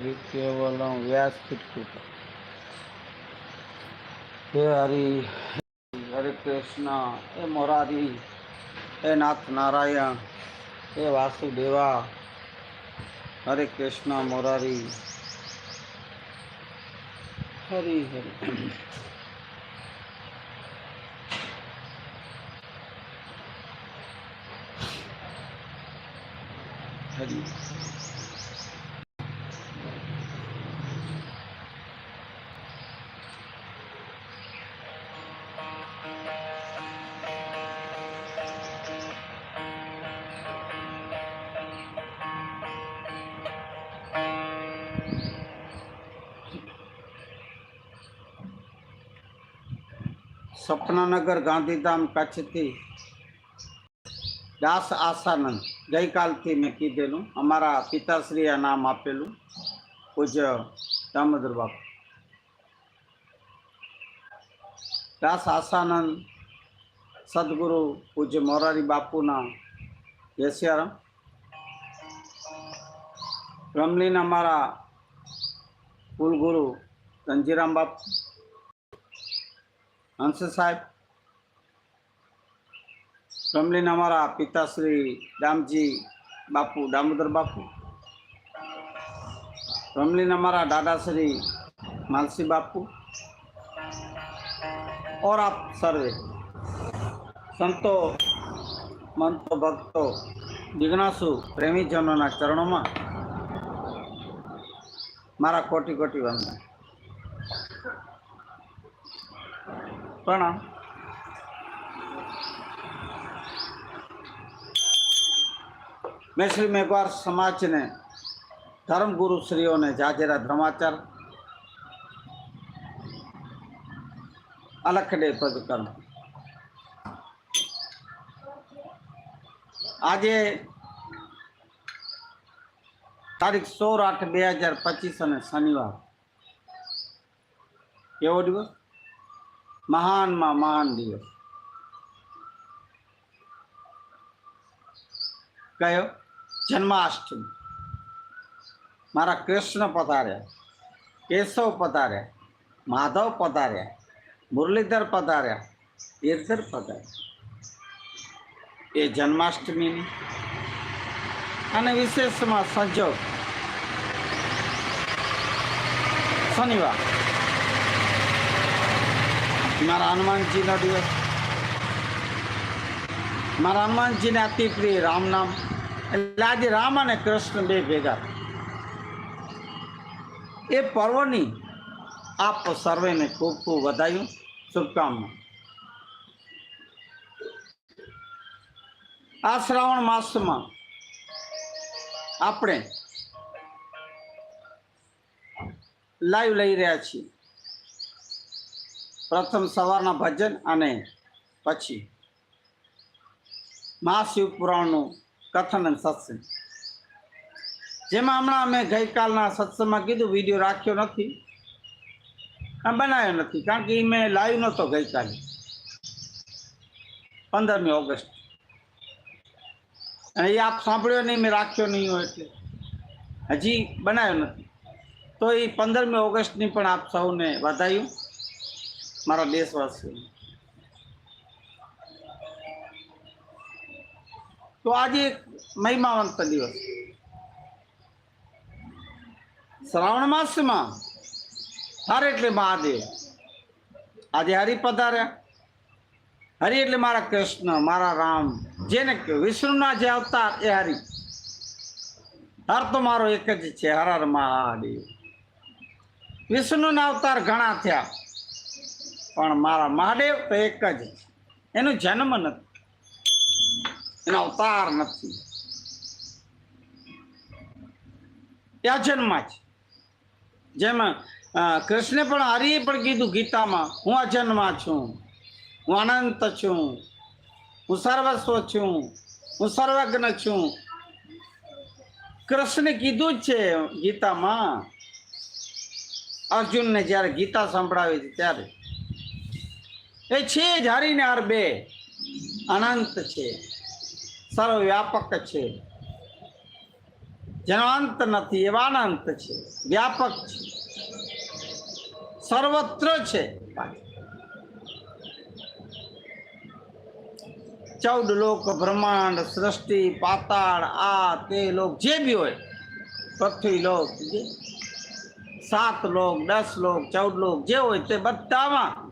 કેવલમ વ્યાસપીઠ કૃપા હે હરિ હરે કૃષ્ણ હે મોરારી હે નાથ નારાયણ હે વાસુદેવા હરે કૃષ્ણ મોરારી હરિ હરિ હરિ સપનાનગર ગાંધીધામ કચ્છથી દાસ આસાનંદ ગઈકાલથી મેં કીધેલું અમારા પિતાશ્રીએ નામ આપેલું પૂજ્ય દામોદર બાપુ દાસ આસાનંદ સદગુરુ પૂજ્ય મોરારી બાપુના યશિયારામ રમલીન અમારા કુલગુરુ ધનજીરામ બાપુ હંસ સાહેબ રમલીન અમારા પિતાશ્રી દામજી બાપુ દામોદર બાપુ રમલીન અમારા દાદાશ્રી માલસી બાપુ और आप सर्वे સંતો મંતો ભક્તો જિજ્ઞાસુ પ્રેમીજનોના ચરણોમાં મારા કોટી કોટી વંદન પ્રણામ મેં શ્રી મેઘવાર સમાજને ધર્મગુરુ શ્રીઓને જાજેરા ધર્માચાર અલખડે પદ કર્મ આજે તારીખ સોળ આઠ બે હજાર પચીસ અને શનિવાર કેવો દિવસ મહાનમાં મહાન દિવસ. કયો? જન્માષ્ટમી. મારા કૃષ્ણ પધાર્યા, કેશવ પધાર્યા, માધવ પધાર્યા, મુરલીધર પધાર્યા ગીરધર પધાર્યા. એ જન્માષ્ટમીની અને વિશેષમાં સંજોગ. શનિવાર. મારા હનુમાનજીનો દિવસ. મારા હનુમાનજીને અતિ પ્રિય રામ નામ. એટલે આજે રામ અને કૃષ્ણ બે ભેગા. એ પર્વની આપ સર્વેને ખૂબ ખૂબ વધાયું શુભકામના. આ શ્રાવણ માસમાં આપણે લાઈવ લઈ રહ્યા છીએ. પ્રથમ સવારના ભજન અને પછી મહાશિવ પુરાણનું કથન અને સત્સંગ. જેમાં હમણાં અમે ગઈકાલના સત્સંગમાં કીધું, વીડિયો રાખ્યો નથી બનાવ્યો નથી, કારણ કે મેં લાઈવ નહોતો ગઈકાલે, પંદરમી ઓગસ્ટ. અને એ આપ સાંભળ્યો નહીં, મેં રાખ્યો નહીં હોય એટલે. હજી બનાવ્યો નથી. તો એ પંદરમી ઓગસ્ટની પણ આપ સૌને વધાયું. મારા દેશવાસીઓ તો આજે એક મહિમાવંત દિવસ. શ્રાવણ માસમાં હર એટલે મહાદેવ. આજે હરિ પધાર્યા. હરિ એટલે મારા કૃષ્ણ, મારા રામ. જેને વિષ્ણુના જે અવતાર એ હરિ. હર તો મારો એક જ છે, હર હર મહાદેવ. વિષ્ણુના અવતાર ઘણા થયા. પણ મારા મહાદેવ તો એક જ એનો જન્મ નથી. એનો અવતાર નથી. એ અજન્મ જ. જેમાં કૃષ્ણે પણ હરિએ પણ કીધું ગીતામાં, હું અજન્મા છું. હું અનંત છું. હું સર્વસ્વ છું. હું સર્વજ્ઞ છું. કૃષ્ણે કીધું જ છે ગીતામાં. અર્જુનને જ્યારે ગીતા સંભળાવી હતી ત્યારે. એ છે જ હરીને હર બે. અનંત છે. સર્વવ્યાપક છે. જેનો અંત નથી, એવા અનંત છે. વ્યાપક છે. સર્વત્ર છે. ચૌદ લોક બ્રહ્માંડ, સૃષ્ટિ, પાતાળ, આ તે લોક જે બી હોય, પૃથ્વી લોક, સાત લોક, દસ લોક, ચૌદ લોક જે હોય તે બધામાં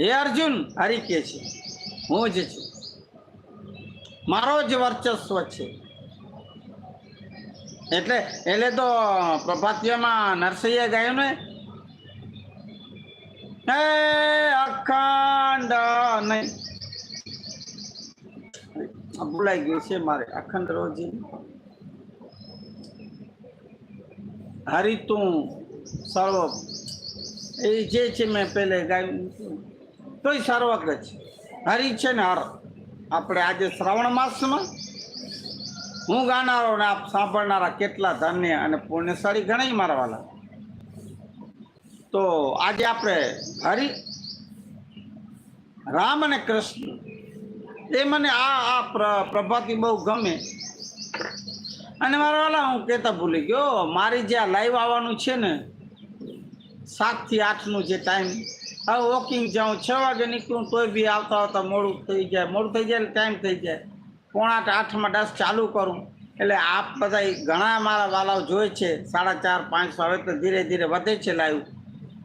હે અર્જુન, હરિ કે છે? હું જ છું. મારો જ વર્ચસ્વ છે. એટલે એટલે તો પ્રભાતિયામાં નરસૈયા ગાયું ને? હે અખંડ નહીં ભૂલાઈ ગયું છે મારે, અખંડ રોજી. હરિ તું સર્વ. એ જે છે મેં પહેલે ગાયું. તોય સર્વક જ હરી છે ને હર. આપણે આજે શ્રાવણ માસમાં હું ગાનારો ને આપ સાંભળનારા કેટલા ધન્ય અને પુણ્યશાળી ગણાય મારા વાલા. તો આજે આપણે હરી, રામ અને કૃષ્ણ, એ મને આ આ પ્ર- પ્રભાતી બહુ ગમે. અને મારા વાલા, હું કહેતા ભૂલી ગયો, મારી જે આ લાઈવ આવવાનું છે ને સાતથી આઠનું જે ટાઈમ હવે વોકિંગ જાઉં, છ વાગે નીકળું તોય બી આવતા આવતા મોડું થઈ જાય. મોડું થઈ જાય ટાઈમ થઈ જાય. પોણા આઠ આઠમાં દસ ચાલુ કરું. એટલે આપ બધા ઘણા મારા વાલાઓ જોઈ છે, સાડા ચાર પાંચસો હવે તો ધીરે ધીરે વધે છે લાઈવ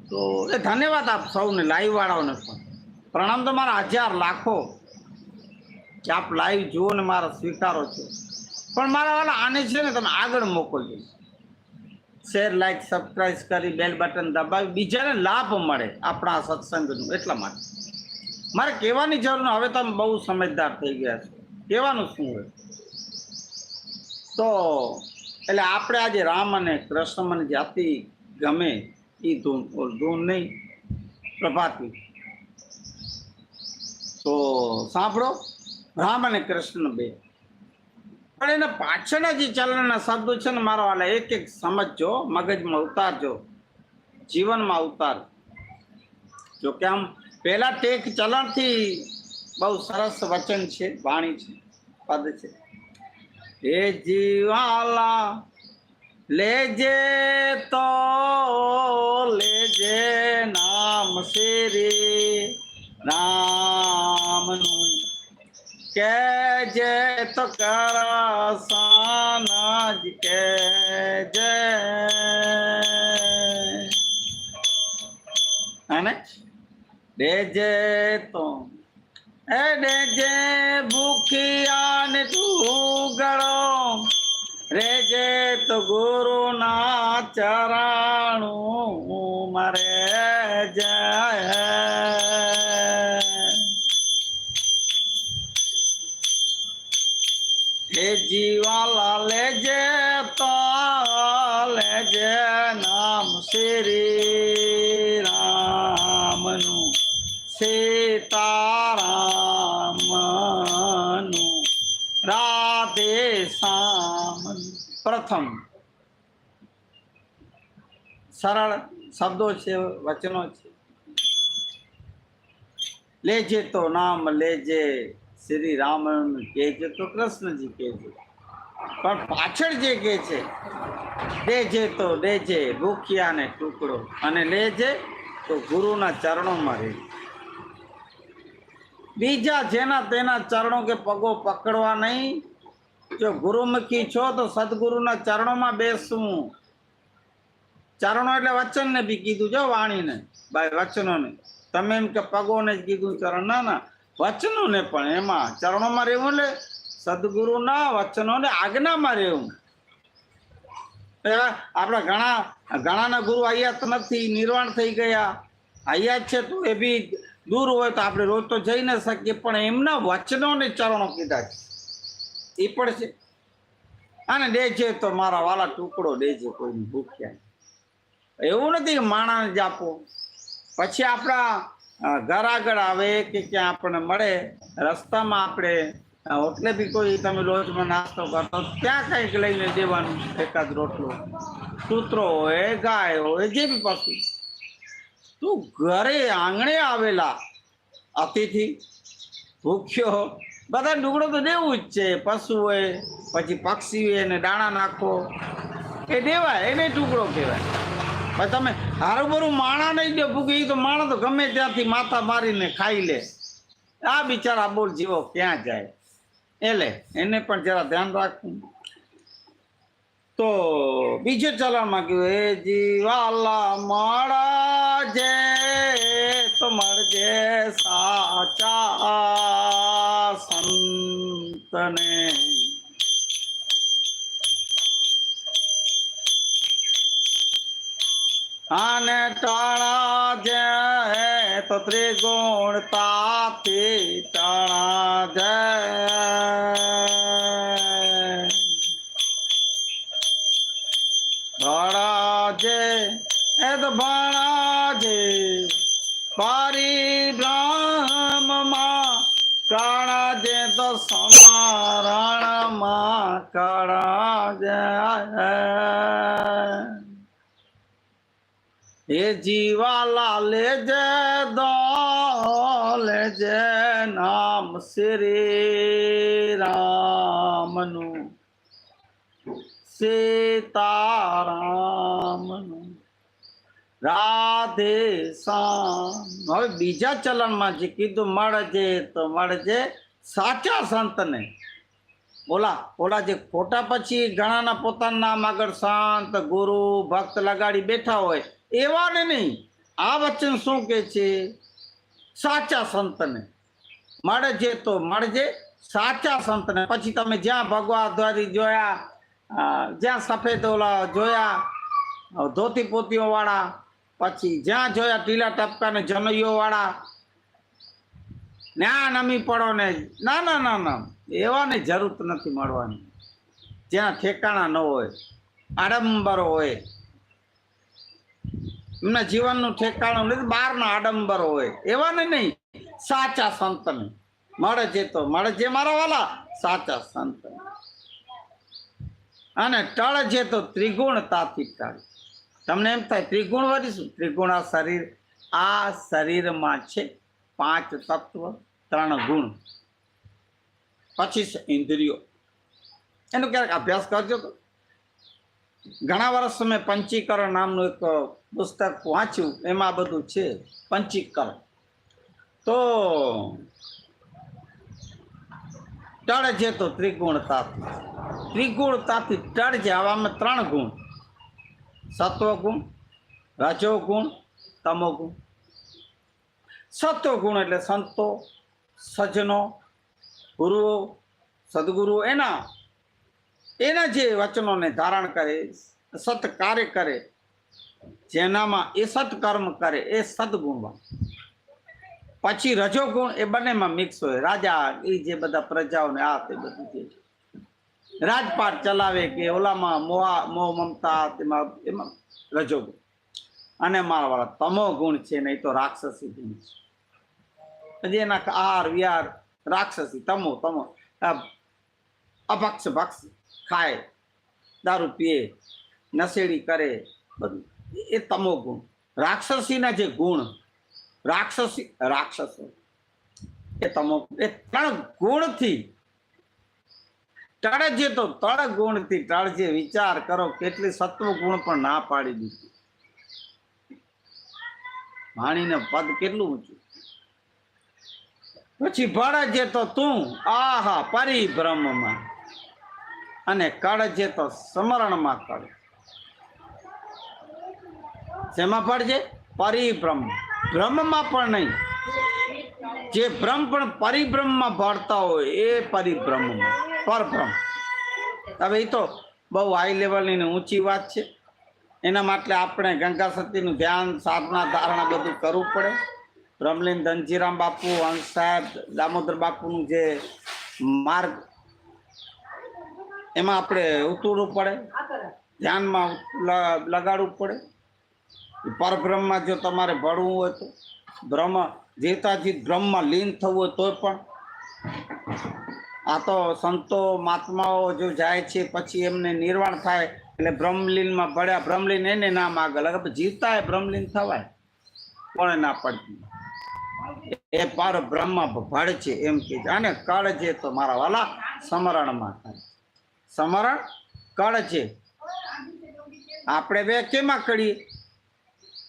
તો એ ધન્યવાદ આપ સૌને લાઈવ વાળાઓને પણ. પ્રણામ તો મારા હજાર લાખો કે આપ લાઈવ જુઓ ને મારા સ્વીકારો છો. પણ મારા વાલા આને છે ને તમે આગળ મોકલજો. શેર લાઈક સબસ્ક્રાઈબ કરી બેલ બટન દબાવી. બીજાને લાભ મળે આપણા સત્સંગનું, એટલા માટે. મારે કહેવાની જરૂર ન હવે તમે બહુ સમજદાર થઈ ગયા છો. કહેવાનું શું હોય? તો, એટલે આપણે આજે રામ અને કૃષ્ણ જાતિ ગમે એ ધૂન ધૂન નહીં, પ્રભાતી. તો સાંભળો, રામ અને કૃષ્ણ બે. પણ એના પાછળના જે ચલણના શબ્દો છે ને મારા વાલા એક એક સમજજો, મગજમાં ઉતારજો, જીવનમાં ઉતાર જો કે આમ પહેલા ટેક ચલણથી બહુ સરસ વચન છે, વાણી છે, પદ છે. હે જીવાલા, લેજે તો, લેજે નામ શ્રી, રામનું કે જે તો કરસાનજ કે જે અને ડેજે તો, એ ડેજે ભૂખિયા ને તું ગળો રેજે તો ગુરુ ના ચરાણું મરે જય. જીવાલા લેજે તો લેજે નામ શ્રી રામનું સીતારામનું. રાધે શ્યામ. પ્રથમ સરળ શબ્દો છે, વચનો છે. લેજે તો નામ લેજે શ્રી રામ કહેજે તો કૃષ્ણજી કહેજે. પણ પાછળ જે કહે છે દેજે તો દેજે ભૂખ્યાને ટુકડો. અને લેજે તો ગુરુના ચરણોમાં રહે. બીજા જેના તેના ચરણો કે પગો પકડવા નહીં, જો ગુરુમુખી છો તો સદગુરુના ચરણોમાં બેસવું ચરણો એટલે વચનને બી કીધું, જો વાણીને. ભાઈ, વચનોને. તમે એમ કે પગોને જ કીધું ચરણ. ના ના. વચનોને પણ એમાં ચરણોમાં રહેવું એટલે સદગુરુના વચનોને આજ્ઞામાં રહેવું આપણા ઘણા, ઘણાના ગુરુ અહીંયા નથી, નિર્વાણ થઈ ગયા. અહીંયા છે તો એ બી દૂર હોય તો આપણે રોજ તો જઈ ન શકીએ, પણ એમના વચનોને ચરણો કીધા છે. એ પણ છે. અને દેજે તો મારા વાલા ટુકડો દેજે, કોઈને ભૂખ્યા. એવું નથી કે માણાને જ આપો. પછી આપણા ઘર આગળ આવે કે ક્યાં આપણને મળે, રસ્તામાં આપણે અ, હોટલે બી કોઈ તમે લોજમાં નાસ્તો કરતો ત્યાં કંઈક લઈને દેવાનું એકાદ રોટલો. કૂતરો હોય ગાય હોય જે બી પશુ. તું ઘરે આંગણે આવેલા અતિથિ ભૂખ્યો બધા ટુકડો તો દેવું જ છે પશુ હોય પછી પક્ષી હોય એને દાણા નાખો. એ દેવાય એને ટુકડો કહેવાય. પણ તમે હારું બરું માણા નહીં દો ભૂખી તો માણા તો ગમે ત્યાંથી માથા મારીને ખાઈ લે. આ બિચારા બોલ જીવો ક્યાં જાય? એટલે એને પણ જરા ધ્યાન રાખવું. તો બીજું ચલણમાં કહ્યું એ જીવાલા માળા જે તો મળજે સાચા સંતને. આને ટાણા જે તો ત્રિગુણતાથી ટાણા જય ભણાજે એ તો ભણાજે કાણા જે તો સમારણમાં કાણાજે એ જીવાલા લેજે દો લેજે નામ શ્રી રામનું. સીતારામનું. રાધે શ્યામ હવે બીજા ચલણમાં જે કીધું, મળજે તો મળજે. સાચા સંતને. ઓલા ઓલા જે ખોટા પછી ઘણાના પોતાના નામ આગળ સંત ગુરુ ભક્ત લગાડી બેઠા હોય એવાને નહીં. આ વચન શું કે છે? સાચા સંતને. મળજે તો મળજે સાચા સંતને. પછી તમે જ્યાં ભગવા દ્વારી જોયા જ્યાં સફેદ ઓલા જોયા ધોતી પોતીઓ વાળા પછી જ્યાં જોયા ટીલા ટપકા ને જનૈયો વાળા ના નમી પડો ને, ના ના ના ના, એવાને જરૂર નથી મળવાની. જ્યાં ઠેકાણા ન હોય, આડંબર હોય એમના જીવનનું ઠેકાણું નથી, બહારના આડંબર હોય. એવાને નહીં, સાચા સંતને. મળે જે તો, મળે જે મારા વાલા, સાચા સંત અને ટળ જે તો ત્રિગુણતાથી ટળ. તમને એમ થાય, ત્રિગુણ વધી શું? ત્રિગુણ આ શરીર, આ શરીરમાં છે પાંચ તત્વ, ત્રણ ગુણ. પછી છે ઇન્દ્રિયો. એનો ક્યારેક અભ્યાસ કરજો તો. ઘણા વર્ષ મેં પંચીકરણ નામનું એક પુસ્તક વાંચ્યું, એમાં બધું છે, પંચીકરણ. તો ટળ છે તો ત્રિગુણતાથી ત્રિગુણતાથી ટળ છે, આવામાં ત્રણ ગુણ. સત્વ ગુણ તમોગુણ. ગુણ તમો ગુણ સત્વ ગુણ એટલે સંતો, સજ્જનો, ગુરુઓ સદગુરુ એના એના જે વચનોને ધારણ કરે સત કાર્ય કરે, જેનામાં એ સત્કર્મ કરે, એ સદગુણમાં પછી રજોગુણ એ બંનેમાં મિક્સ હોય. રાજા એ જે બધા પ્રજાઓને આ તે બધું જે. રાજપાટ ચલાવે કે ઓલામાં મોહા મોહ મમતા તેમાં, એમાં રજોગુણ. અને મારા વાળા તમો ગુણ છે નહીં તો રાક્ષસી ગુણ છે. પછી એના આહાર, વિહાર, રાક્ષસી, તમો તમો. આ અભક્ષ, ભક્ષ. ખાય, દારૂ પીએ, નશેડી કરે, બધું. એ તમો ગુણ. રાક્ષસીના જે ગુણ, રાક્ષસી, રાક્ષસો. એ તમો, એ ત્રણ ગુણથી ટળજે તો તળ ગુણથી ટળજે વિચાર કરો, કેટલી સત્વ ગુણ પણ ના પાડી દીધી. વાણીને પદ કેટલું ઊંચું. પછી ભળજે તો તું, આહા, પરિભ્રમમાં. અને કાળજે તો સ્મરણમાં કળ શેમાં પડજે? પરિભ્રમ. ભ્રમમાં પણ નહીં. જે ભ્રમ પણ પરિભ્રમમાં ભળતા હોય એ પરિભ્રમમાં પરભ્રમ. હવે એ તો બહુ હાઈ લેવલની ઊંચી વાત છે. એના માટે આપણે ગંગા સતીનું ધ્યાન, સાધના, ધારણા બધું કરવું પડે. બ્રહ્મલીન ધનજીરામ બાપુ, હંસ સાહેબ, દામોદર બાપુનું જે માર્ગ એમાં આપણે ઉતરવું પડે. ધ્યાનમાં લગાડવું પડે. પરબ્રહ્મમાં જો તમારે ભળવું હોય તો, બ્રહ્મ, જેતાજી બ્રહ્મમાં લીન થવું હોય તોય પણ. આ તો સંતો, મહાત્માઓ જો જાય છે, પછી એમને નિર્વાણ થાય, એટલે બ્રહ્મલીનમાં ભળ્યા બ્રહ્મલીન એને નામ આગળ જીવતા એ બ્રહ્મલીન થવાય. કોણે ના પડતી એ પર બ્રહ્મ ભળ છે એમ કે. અને કળ જે તો મારા વાલા સમરણમાં થાય. સમરણ કળ છે. આપણે બે કેમાં કડીએ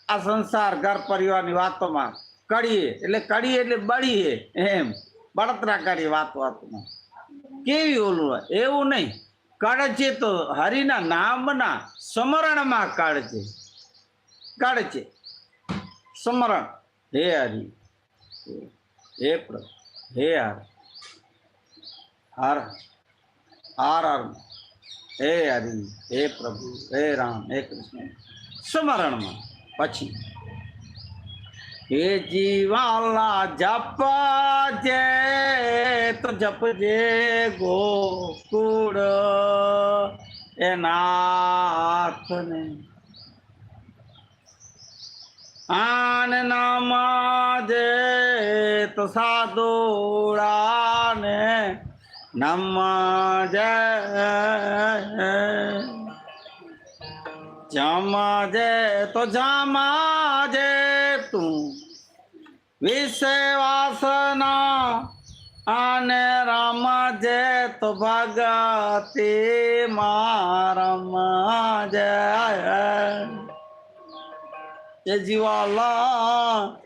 આ સંસાર, ઘર, પરિવારની વાતોમાં કડીએ એટલે કડીએ એટલે બળીએ એમ. બળતરા કરીએ વાત વાતમાં. કેવી ઓલું? એવું નહીં. કળ છે તો હરિના નામના સ્મરણમાં કળ છે. કળ છે. સ્મરણ. હે હરિ. હે પ્રભુ. હે હર. હર. હર હે હરિ, હે પ્રભુ, હે રામ, હે કૃષ્ણ. સ્મરણમાં પછી. હે જીવાલા જપજે તો જપજે ગોકુળ. એ નાથને. આન જે, તો સાધુડાને નમજે જમજે તો જમજે તું વિશ્વાસના અને રમજે તો ભગતિ રમજે એ જીવાલા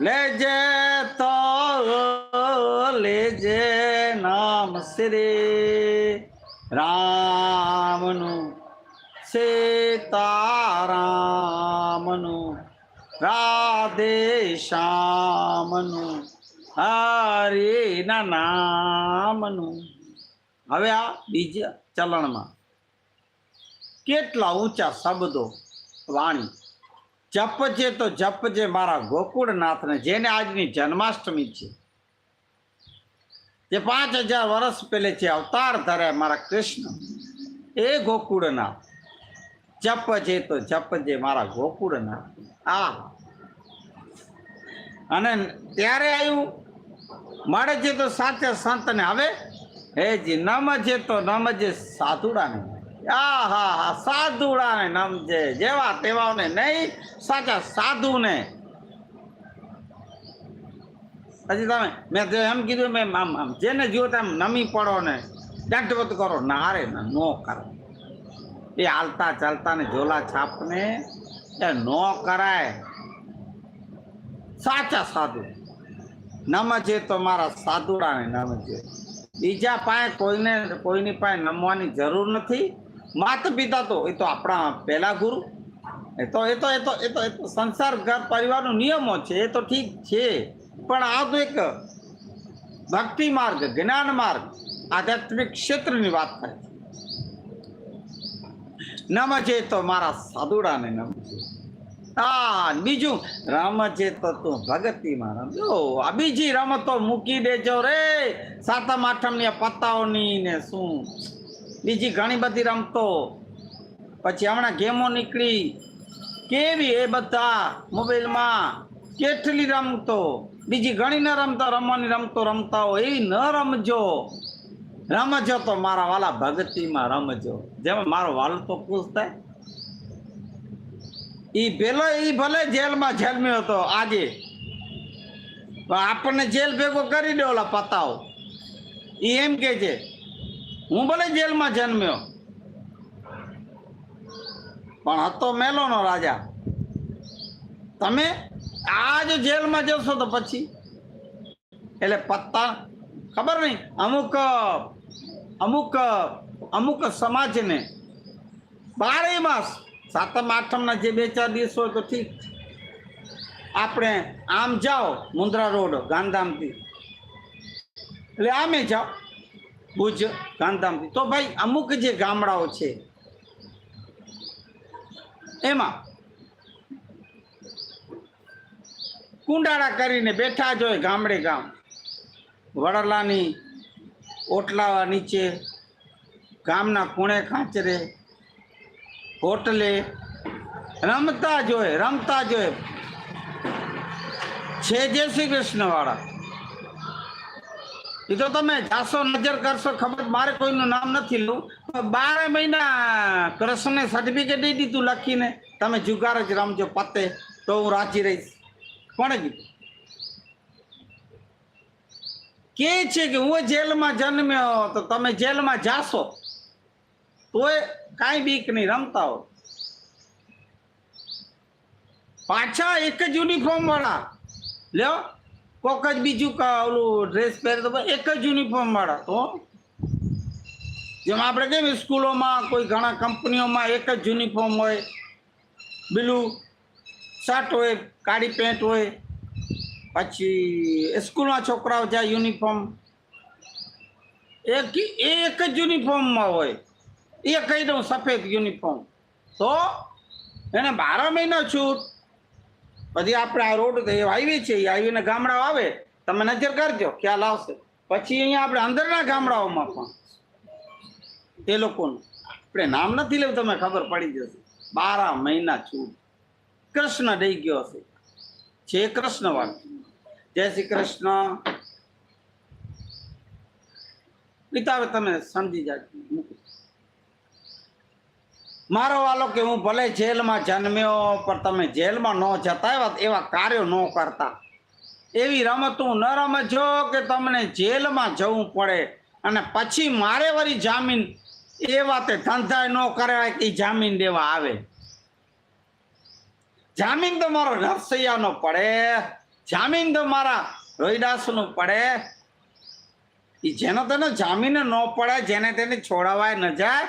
લેજે તો લેજે નામ શ્રી રામનું સીતારામનું, રાધે શ્યામનું, હરિના નામનું. હવે આ બીજા ચલણમાં. કેટલા ઊંચા શબ્દો, વાણી. જપજે તો જપજે મારા ગોકુળનાથને, જેને આજની જન્માષ્ટમી છે. જે પાંચ હજાર વર્ષ પહેલેથી અવતાર ધરાય મારા કૃષ્ણ, એ ગોકુળના જપ જે તો જપ જે મારા ગોકુળના, આ. અને ત્યારે આવ્યું મળે છે તો સાચે સંતને હવે જી નમજે તો નમજે સાધુડાને, આ હા હા, સાધુડાને નમજે જેવા તેવાને નહીં, સાચા સાધુને હજી તમે, મેં એમ કીધું મેં આમ આમ, જેને જુઓ તેમ નમી પડો ને દંડવત કરો. ના રે, ના કરો. એ હાલતા ચાલતા ને ઝોલા છાપને એ નો કરાય. સાચા સાધુ. નમજે તો મારા સાધુડાને નમજે. બીજા પાસે કોઈને, કોઈની પાસે નમવાની જરૂર નથી. માત પિતા તો, એ તો આપણા પહેલા ગુરુ. એ તો એ તો એ તો એ તો સંસાર ઘર પરિવારનો નિયમો છે, એ તો ઠીક છે. પણ આ તો એક ભક્તિ માર્ગ, જ્ઞાન માર્ગ, આધ્યાત્મિક ક્ષેત્રની વાત કરે છે. નમજે તો મારા સાધુડાને નમજે. હા બીજું રમજે તો તું ભગતીમાં રમજો આ બીજી રમતો મૂકી દેજો રે. સાતમ, આઠમની આ પત્તાઓની ને શું? બીજી ઘણી બધી રમતો. પછી હમણાં ગેમો નીકળી. કેવી એ બધા મોબાઈલમાં? કેટલી રમતો, બીજી ઘણી ન રમતા, રમવાની રમતો રમતા હોય એ ન રમજો. રમજો તો મારા વાલા ભગતીમાં રમજો. જેમાં મારો વાલ તો ખુશ થાય. એ પેલો એ ભલે જેલમાં જેલમ્યો હતો આજે. પણ આપણને જેલ ભેગો કરી દે ઓલા પતાઓ એ એમ કે છે, હું ભલે જેલમાં જન્મ્યો, પણ હતો મેલોનો રાજા. તમે આજ જેલમાં જશો તો પછી. એટલે પત્તા, ખબર નહીં? અમુક અમુક અમુક સમાજને બારે માસ, સાતમ, આઠમના જે બે, ચાર દિવસ હોય તો ઠીક. આપણે આમ જાઓ મુન્દ્રા રોડ, ગાંધામથી. એટલે આમે જાઓ, ભુજ, ગાંધામથી. તો ભાઈ અમુક જે ગામડાઓ છે, એમાં કુંડાળા કરીને બેઠા જ હોય ગામડે ગામ. વડલાની ઓટલા નીચે, ગામના ખૂણે ખાંચરે હોટલે રમતા જ હોય, રમતા જ હોય. છે જય શ્રી કૃષ્ણવાળા. એ તો તમે જાશો, નજર કરશો, ખબર મારે કોઈનું નામ નથી લઉં. બારે મહિના કૃષ્ણને સર્ટિફિકેટ દીધું લખીને. તમે જુગાર જ રમજો પતે, તો હું રાજી રહીશ. કોણે કીધું કે છે કે હું જેલમાં જન્મ્યો તો તમે જેલમાં જાશો? તોય કાંઈ બીક નહીં, રમતા હો પાછા એક જ યુનિફોર્મ વાળા. લ્યો, કોક જ બીજું ઓલું ડ્રેસ પહેરે એક જ યુનિફોર્મ વાળા. તો જેમ આપણે કેમ સ્કૂલોમાં કોઈ ઘણા કંપનીઓમાં એક જ યુનિફોર્મ હોય પેલું શર્ટ હોય, કાળી પેન્ટ હોય, પછી સ્કૂલના છોકરાઓ જ્યાં યુનિફોર્મ એક એક જ યુનિફોર્મમાં હોય. એ કહી દઉં સફેદ યુનિફોર્મ તો એને બાર મહિના છૂટ. પછી આપણે આ રોડ હાઈવે છે, એ આવીને ગામડાઓ આવે, તમે નજર કરજો, ખ્યાલ આવશે. પછી અહીંયા આપણે અંદરના ગામડાઓમાં પણ એ લોકોનું. આપણે નામ નથી લેવું તમે ખબર પડી જશે. બારા મહિના છૂટ. કૃષ્ણ દઈ ગયો છે. જે કૃષ્ણ વાત જય શ્રી કૃષ્ણ. પિતા તમે સમજી જાજો. મારો વાલો કે હું ભલે જેલમાં જન્મ્યો, પણ તમે જેલમાં ન જતા એવા એવા કાર્યો ન કરતા. એવી રમતું ન રમજો કે તમને જેલમાં જવું પડે. અને પછી મારે વળી જામીન એ વાતે ધંધા ન કરાય કે જામીન દેવા આવે. જામીન તો મારો નરસૈયાનો પડે જામીન તો મારા રોહિદાસનો પડે. એ જેનો તેનો જામીન ન પડે, જેને તેને છોડાવાય ન જાય.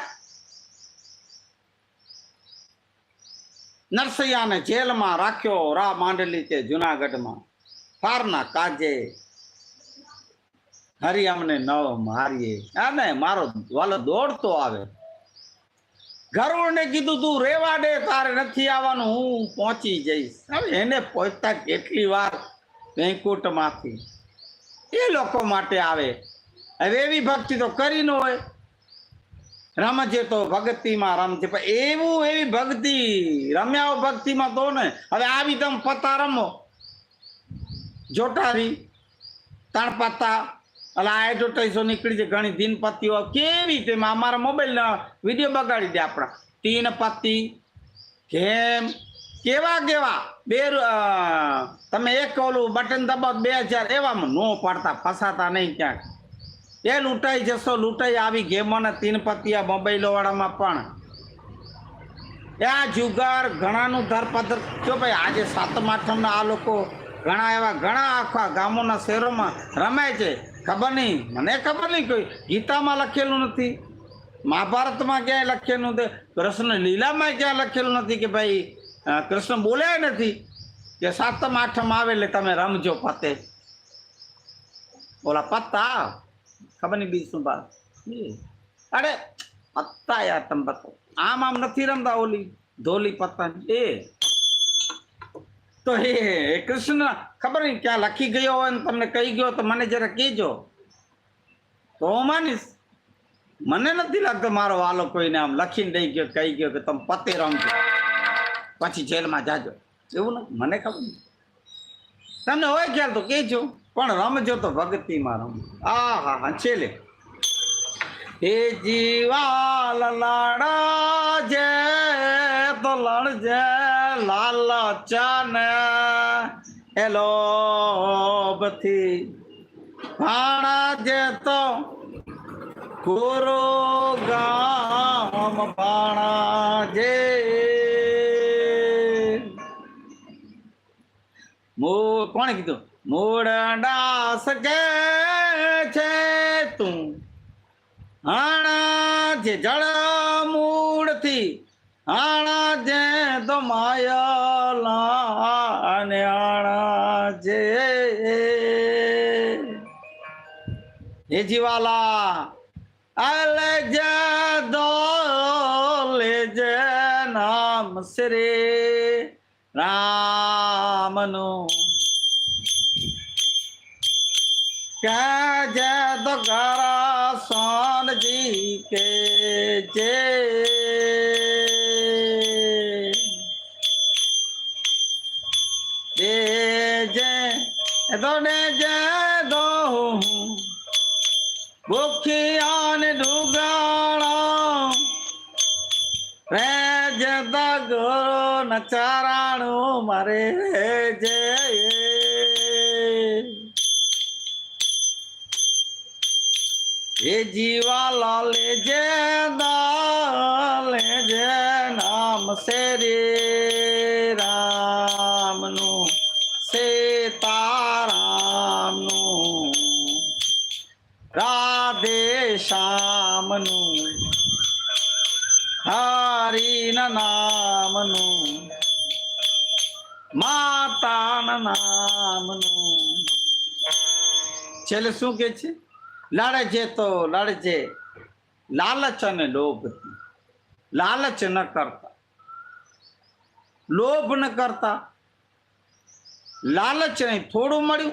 નરસૈયાને જેલમાં રાખ્યો રા માંડલી તે જુનાગઢમાં. ફારના કાજે હરી અમને નવ મારીએ. અને મારો વાલો દોડતો આવે. ગરુડને કીધું, તું રેવા દે, તારે નથી આવવાનું, હું પહોંચી જઈશ. હવે એને પહોંચતા કેટલી વાર વેંકુટમાંથી એ લોકો માટે આવે. હવે એવી ભક્તિ તો કરી ન હોય. રમજે તો ભક્તિમાં રમજે, પણ એવું એવી ભક્તિ રમ્યા હો ભક્તિમાં તો ને, હવે આવી તમે પત્તા રમો. જોટારી ત્રણ પત્તા આ એડવર્ટાઈઝો નીકળી છે ઘણી દિનપત્તિઓ. કેવી રીતે અમારા મોબાઈલના વીડિયો બગાડી દે આપણા. તીન પત્તી કેમ કેવા કેવા? બે તમે એક ઓલું બટન દબાવો બે હજાર. એવામાં નો પાડતા, ફસાતા નહીં ક્યાંક. એ લૂંટાઈ જશો, લૂંટાઈ આવી ગેમોને તીન પત્તિયા મોબાઈલો વાળામાં પણ. આ જુગાર, ઘણાનું ધરપધર. જો ભાઈ, આજે સાતમ આઠમના આ લોકો ઘણા એવા ઘણા આખા ગામોના શહેરોમાં રમાય છે. ખબર નહીં. મને ખબર નહીં કોઈ. ગીતામાં લખેલું નથી. મહાભારતમાં ક્યાંય લખેલું નથી. કૃષ્ણ લીલામાં ક્યાં લખેલું નથી કે ભાઈ કૃષ્ણ બોલ્યા નથી કે સાતમ, આઠમ આવે એટલે તમે રમજો પતે. ઓલા પત્તા. ખબર નહીં બીજું શું વાત અરે, પત્તા યાર તમે પત્તા આમ આમ નથી રમતા ઓલી ધોલી પત્તા. એ. તો હે કૃષ્ણ ખબર નહીં ક્યાં લખી ગયો હોય તમને કહી ગયો તો મને જરા કહેજો. તો હું માનીશ. મને નથી લાગતો મારો વાલો કોઈને આમ લખીને દઈ ગયો, કહી ગયો કે તમે પતે રમજો. પછી જેલમાં જાજો. એવું નથી. મને ખબર નહીં. તમને હોય ખ્યાલ તો કહેજો. પણ રમજો તો ભગતિમાં રમજો. આ, હા હા, છેલ્લે. હે જીવા લાડા જે તો લણજે લાલ ચાને. એલો બથી ભાણા જે તો કોરો ગામ ભાણા જે. મો કોણે કીધું? મોડા સકે છે તું? હાણા જે જળ મૂળથી, હાણા જે તો માયલા અને હાણા જે એ જીવાલા અલે જે દો લે જે નામ શ્રી રામનું કે જય તો ગરા સોનજી કે જય જય ને જય દો ભૂખિયા ને ડુગાણા રે જતા ગોરો નચારાણું મારે જય એ જીવા લેજે દા લેજે નામ સે શ્યામનું હરિના નામનું. માતાના નામનું. છેલ્લે શું કે છે? લાડજે તો લાડજે. લાલચ અને લોભ. લાલચ ન કરતા. લોભ ન કરતા. લાલચ નહીં થોડું મળ્યું.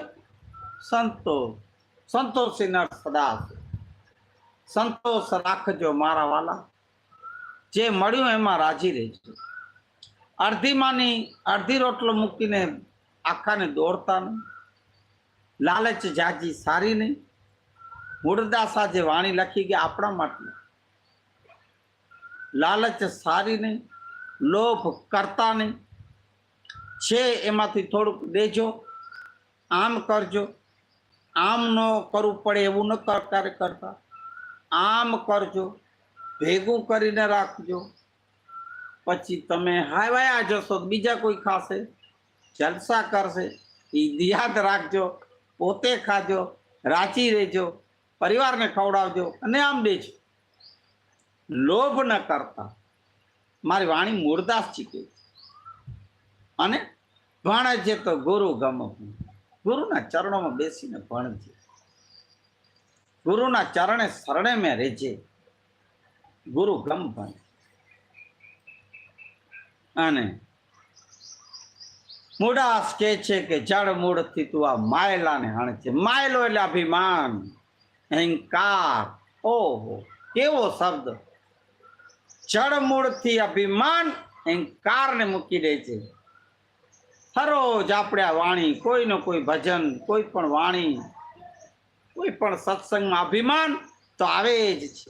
સંતોષ. સંતોષી ન સદા સંતોષ રાખજો મારા વાલા. જે મળ્યું એમાં રાજી રહેજો. અડધીમાંની અડધી રોટલો મૂકીને આખાને દોડતા નહીં. લાલચ જાજી સારી નહીં. મૂળદાસા જે વાણી લખી ગઈ આપણા માટે. લાલચ સારી નહીં. લોભ કરતા નહીં. છે એમાંથી થોડુંક દેજો. આમ કરજો. આમ ન કરવું પડે એવું ન કર કરતા. આમ કરજો, ભેગું કરીને રાખજો. પછી તમે હાવાયા જશો બીજા કોઈ ખાશે, જલસા કરશે. એ યાદ રાખજો, પોતે ખાજો રાચી રહેજો, પરિવારને ખવડાવજો અને આમ દેજો લોભ ન કરતા. મારી વાણી મૂળદાસજી કહે છે. અને ભણજે તો ગુરુ ગમ. ગુરુના ચરણોમાં બેસીને ભણજે. ગુરુના ચરણે શરણે મેં રેજે. ગુરુ ગમ ભણ. અને મૂડાસ કે છે કે જળ મૂળથી તું આ માયલાને હણે છે માયલો એટલે અભિમાન, અહંકાર. ઓહો, કેવો શબ્દ. જળ મૂળથી અભિમાન, અહંકારને મૂકી દે છે. હરોજ આપણે આ વાણી, કોઈનો કોઈ ભજન, કોઈ પણ વાણી કોઈ પણ સત્સંગમાં અભિમાન તો આવે જ છે,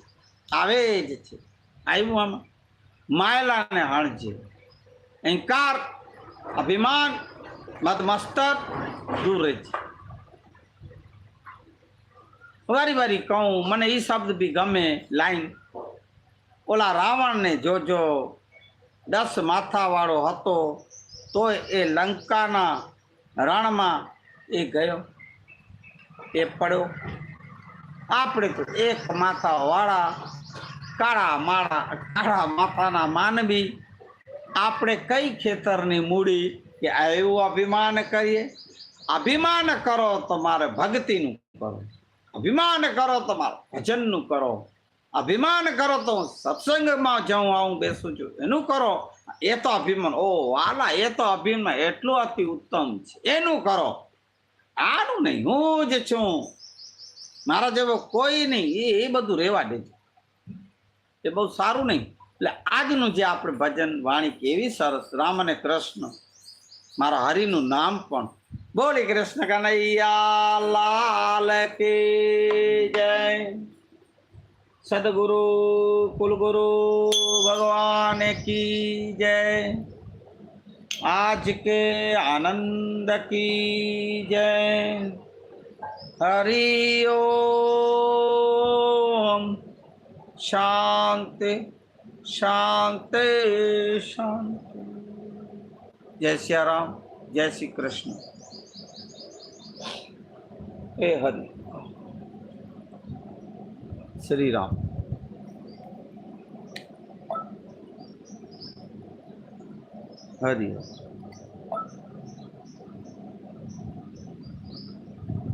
આવે જ છે. આવ્યું આમાં? માયલાને હણજે. અહંકાર અભિમાન મદમસ્તર દૂર રહેજે વારી વારી કહું, મને એ શબ્દ બી ગમે લાઈન. ઓલા રાવણને જોજો દસ માથાવાળો હતો તો એ લંકાના રણમાં એ ગયો. એ પડ્યો આપણે તો એક માથાવાળા, કાળા માળા, કાળા માથાના માનવી. આપણે કઈ ખેતરની મૂડી કે એવું અભિમાન કરીએ? અભિમાન કરો તમારે ભક્તિનું કરો. અભિમાન કરો તમારે ભજનનું કરો. અભિમાન કરો તો હું સત્સંગમાં જાઉં, આવું બેસું છું. એનું કરો. એ તો અભિમાન. ઓ વાલા, એ તો અભિમાન. એટલું અતિ ઉત્તમ છે. એનું કરો. આનું નહીં, હું જ છું. મારા જેવો કોઈ નહીં, એ એ બધું રહેવા દેજો. એ બહુ સારું નહીં. એટલે આજનું જે આપણે ભજન વાણી કેવી સરસ, રામ અને કૃષ્ણ, મારા હરિનું નામ પણ. બોલી કૃષ્ણ કનૈયા, લાલ કી જય. સદગુરુ, કુલગુરુ, ભગવાન કી જય. आज के आनंद की जय हरि ओम शांति शांति शांति जय सिया राम जय श्री कृष्ण हे हरि श्री હરિ